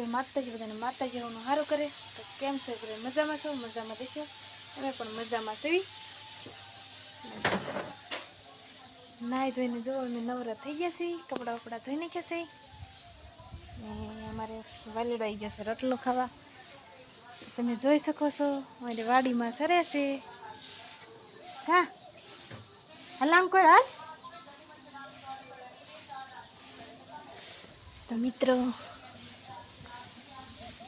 જે માતાજી બધાને માતાજીનું સારું કરે, તો કેમ છે બધા મજામાં છો? મજામાં દેશો અમે પણ મજામાં છીએ. નાહી ધોઈને જોવો અમે નવરા થઈ ગયા છીએ, કપડાં વપડા ધોઈ નાખ્યા છે અમારે વાલીડો આવી ગયો છે રોટલો ખાવા. તમે જોઈ શકો છો, અમારી વાડીમાં સરે છે. હા? હલામ કોઈ હાલ? તો મિત્રો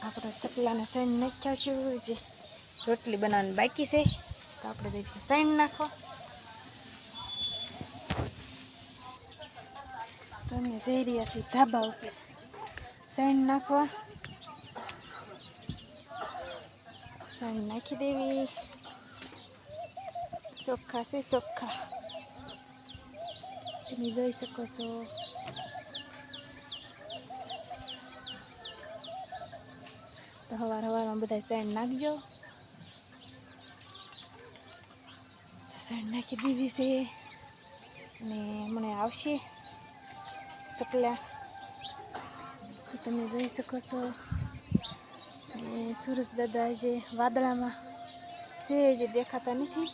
આપણે ચકલાને સાઈન નાખ્યા છું જે રોટલી બનાવવાની બાકી છે. તો આપણે દઈશું સાઈન નાખો તો અમે જઈ રહ્યા છીએ ધાબા ઉપર. સાઈન નાખવા. સાઈન નાખી દેવી. ચોખ્ખા છે ચોખ્ખા. તમે જોઈ શકો છો. તો હવાર હવારમાં બધા સેન્ડ નાખજો. સેન્ડ નાખી દીધી છે અને હમણાં આવશે સકલા. તો તમે જોઈ શકો છો સુરજ દાદા જે વાદળામાં છે જે દેખાતા નથી.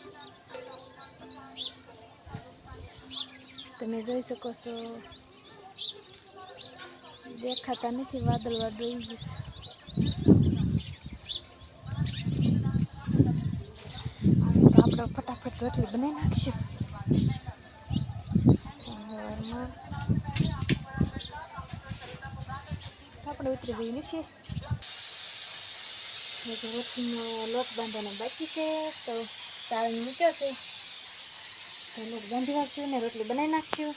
તમે જોઈ શકો છો, દેખાતા નથી, વાદળ વાદળ ગયું છે તો આપણે ફટાફટ રોટલી બનાવી નાખશું. આપણે ઉતરી છીએ. હજુ રોટલીનો લોટ બાંધવાનો બાકી છે, તો તાળી મૂક્યો છે તો લોટ બાંધી નાખશું ને રોટલી બનાવી નાખશું.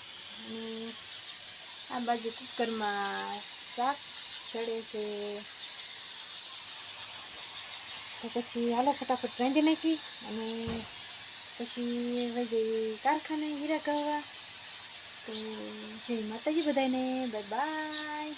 આ બાજુ કુકરમાં શાક ચડે છે. તો પછી હાલો ફટાફટ રાંધી નાખી અને પછી વહી કારખાને હીરા કરવા તો જય માતાજી બધાને બાય બાય